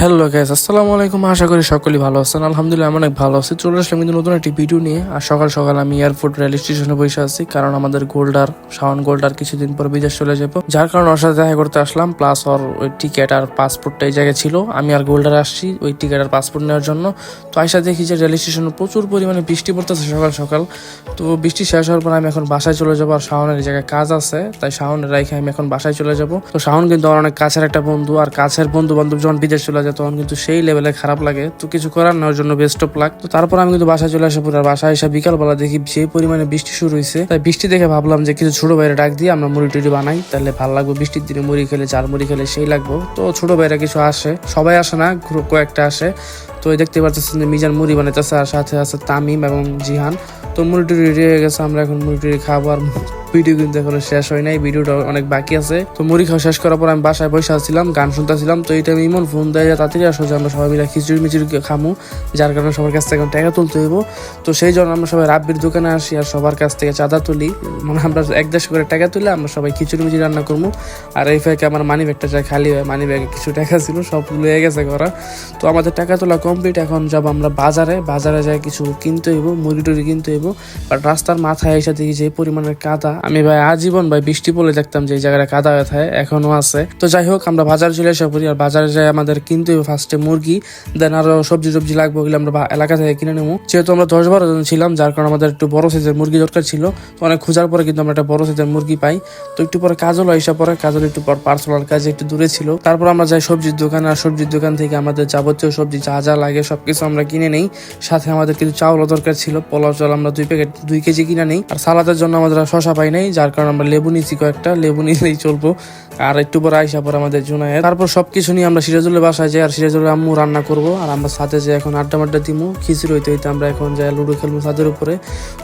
Hello guys আসসালামু আলাইকুম। আশা করি সকলেই ভালো আছেন। আলহামদুলিল্লাহ, আমি অনেক ভালো আছি। চলে আসলাম কিন্তু নতুন একটি ভিডিও নিয়ে। আর সকাল সকাল আমি এয়ারপোর্ট রেল স্টেশনে বসে আছি। কারণ আমাদের গোল্ডার, শাওন গোল্ডার কিছুদিন পর বিদেশ চলে যাব। যার কারণে ওর সাথে দেখা করতে আসলাম। প্লাস ওর ওই টিকিট আর পাসপোর্টটা এই জায়গায় ছিল। আমি আর গোল্ডার আসছি ওই টিকিট আর পাসপোর্ট নেওয়ার জন্য। তো আইসা দেখি যে রেল স্টেশনে প্রচুর পরিমাণে বৃষ্টি পড়তেছে সকাল সকাল। তো বৃষ্টি শেষ হওয়ার পর আমি এখন বাসায় চলে যাব। আর শাওনের এই জায়গায় কাজ আছে। তাই শাওনের রাইখে আমি এখন বাসায় চলে যাব। তো শাওন কিন্তু আমার অনেক কাছের একটা বন্ধু। আর কাছের বন্ধু বান্ধব যখন বিদেশ চলে যায়, তখন কিন্তু সেই লেভেলে খারাপ লাগে। তো কিছু করার না ওর জন্য বেস্ট অফ লাগ তো তারপর আমি কিন্তু বাসায় চলে আসা পরে বাসায় এসে বিকালবেলা দেখি সেই পরিমাণে বৃষ্টি শুরু হয়েছে তাই বৃষ্টি দেখে ভাবলাম যে কিছু ছোট বাইরে ডাক দিয়ে আমরা মুড়ি টুড়ি বানাই, তাহলে ভালো লাগবে বৃষ্টির দিনে মুড়ি খেলে চাল মুড়ি খেলে সেই লাগবো। তো ছোট বাইরে কিছু আসে, সবাই আসে না কয়েকটা আসে। তো দেখতে পাচ্ছেন যে মিজান মুড়ি বানাইতেছে আর সাথে আছে তামিম এবং জিহান। তো মুড়ি রেডি হয়ে গেছে, আমরা এখন মুড়ি খাব আর ভিডিও কিন্তু এখনও শেষ হয় নাই, ভিডিওটা অনেক বাকি আছে। তো মুড়ি খাওয়া শেষ করার পর আমি বাসায় বসে আসছিলাম গান শুনতেছিলাম। তো এই টাইমে ইমন ফোন দেয় তাড়াতাড়ি আসো যে, আমরা সবাই মিলে খিচুড়ি মিচুড়ি খামু। যার কারণে সবার কাছ থেকে টাকা তুলতে হইব। তো সেই জন্য আমরা সবাই রাব্বির দোকানে আসি আর সবার কাছ থেকে চাঁদা তুলি। মানে আমরা এক দেড়শো করে টাকা তুলে আমরা সবাই খিচুড়ি মিচুড়ি রান্না করব আর এই ফাঁকে আমার মানি ব্যাগটা খালি হয় মানি ব্যাগে কিছু টাকা ছিল, সব লয়ে গেছে করা তো আমাদের টাকা তোলা কমপ্লিট এখন যাব আমরা বাজারে। বাজারে যাই, কিছু কিনতে হইব, মুরগি টুরি কিনতে হইব। বাট রাস্তার মাথায় এসে দেখি যে পরিমাণের কাদা। আমি ভাই আজীবন ভাই বৃষ্টি পড়লে দেখতাম যে এই জায়গাটা কাদা থাকে, এখনও আছে। তো যাই হোক, আমরা বাজারে চলে এসে পড়ি, আর বাজারে যাই আমাদের কিনতে হইব ফার্স্টে মুরগি দেন আরও সবজি টবজি লাগবে ওগুলো আমরা এলাকা থেকে কিনে নেব। যেহেতু আমরা দশ বারো জন ছিলাম, যার কারণে আমাদের একটু বড় সাইজের মুরগি দরকার ছিল। তো অনেক খোঁজার পরে কিন্তু আমরা একটা বড় সাইজের মুরগি পাই। তো একটু পরে কাজল এসে পরে কাজল একটু পর পার্সোনাল কাজে একটু দূরে ছিল। তারপর আমরা যাই সবজির দোকান, আর সবজির দোকান থেকে আমাদের যাবতীয় সবজি যা যা লাগে, সবকিছু আমরা কিনে নেই। সাথে আমাদের কিছু চাউলও দরকার ছিল, পোলাও চাল আমরা দুই প্যাকেট, দুই কেজি কিনে নেই। আর সালাদের জন্য আমাদের শশা পাই নাই, যার কারণে আমরা লেবু নিচ্ছি কয়েকটা, লেবু নিলেই চলবো। আর একটু পরে আইসা পর আমাদের জুনায়ের তারপর সবকিছু নিয়ে আমরা সিরাজুলের বাসায় যাই, আর সিরাজুলের আম্মু রান্না করব। আর আমরা সাথে যে এখন আড্ডা মাড্ডা দিমু, খিচুড়ি হইতে হইতে আমরা এখন যাই লুডো খেলব ছাদের উপরে।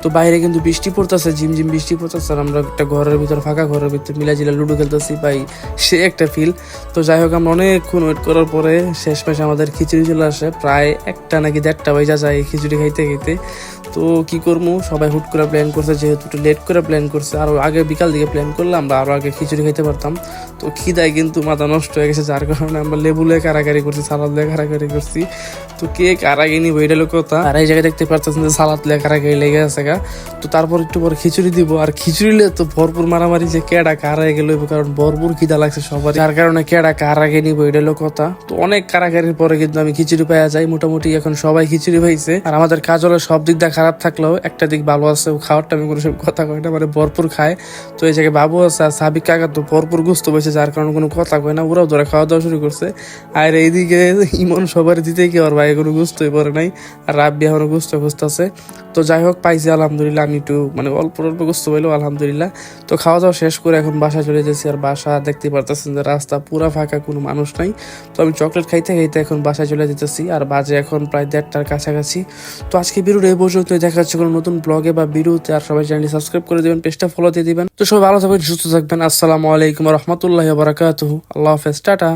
তো বাইরে কিন্তু বৃষ্টি পড়তেছে ঝিম ঝিম বৃষ্টি পড়তেছে, আর আমরা একটা ঘরের ভিতর, ফাঁকা ঘরের ভিতরে মিলা জিলা লুডো খেলতেছি, ভাই, সে একটা ফিল তো যাই হোক, আমরা অনেকক্ষণ ওয়েট করার পরে শেষ মাসে আমাদের খিচুড়ি চলে আসে প্রায় একটা নাকি দেড়টা বাজা যায় খিচুড়ি খাইতে খাইতে। তো কি করব সবাই হুট করে প্ল্যান করছে, যেহেতু একটু লেট করে প্ল্যান করছে, আরও আগে বিকাল দিকে প্ল্যান করলে আমরা আরও আগে খিচুড়ি খাইতে পারতাম। তো খিদায় কিন্তু মাথা নষ্ট হয়ে গেছে, যার কারণে আমরা লেবু লেগে কারাকারি করছি, সালাদ লেগে কারাকারি করছি। তো কে কারাগি নিব, এটা লোক কথা। আর এই জায়গায় দেখতে পারতেছেন যে সালাদ লেগে কারাকারি লেগে আছে গা। তো তারপর একটু পর খিচুড়ি দিব। আর খিচুড়ি লে তো ভরপুর মারামারি যে কেডা কার আগে লইব, কারণ ভরপুর খিদা লাগছে সবার। যার কারণে কেডা কার আগে নিব, এটা লোক কথা। তো অনেক কারাকারির পরে কিন্তু আমি খিচুড়ি পাওয়া যাই। মোটামুটি এখন সবাই খিচুড়ি পাইছে আর আমাদের কাজলের সব দিক দিয়ে খারাপ থাকলেও একটা দিক ভালো আছে খাওয়ারটা আমি কোনো সব কথা কই না মানে ভরপুর খায়। তো এই জায়গায় বাবু আছে আর সাবিক কাকা তো ভরপুর গুস্ত বসে যার কারণে কোনো কথা কয় না, ওরাও ধরে খাওয়া দাওয়া শুরু করছে। আর এইদিকে ইমন সবার দিতে কি ওর ভাই, কোনো গুস্তই পড়ে নাই, আর রাব্বি এখনও গুস্ত খুঁজতেছে। তো যাই হোক, পাইছি, আলহামদুলিল্লাহ, আমি একটু মানে অল্প অল্প গুস্ত পাইলেও আলহামদুলিল্লাহ। তো খাওয়া দাওয়া শেষ করে এখন বাসা চলে যাচ্ছি, আর বাসা দেখতে পারতেছেন যে রাস্তা পুরা ফাঁকা, কোনো মানুষ নাই। তো আমি চকলেট খাইতে খাইতে এখন বাসায় চলে যেতেছি আর বাজে এখন প্রায় দেড়টার কাছাকাছি। তো আজকে ভিডিওটা এই পর্যন্ত দেখা যাচ্ছে কোনো নতুন ব্লগে বা ভিডিওতে আর সবাই চ্যানেলটি সাবস্ক্রাইব করে দেবেন পেজটা ফলো দিয়ে দিবেন। তো সবাই ভালো থাকবেন, সুস্থ থাকবেন। আসসালামু আলাইকুম রহমতুল্লাহ বারাকাতু আল্লাহ হাফেজ, টাটা।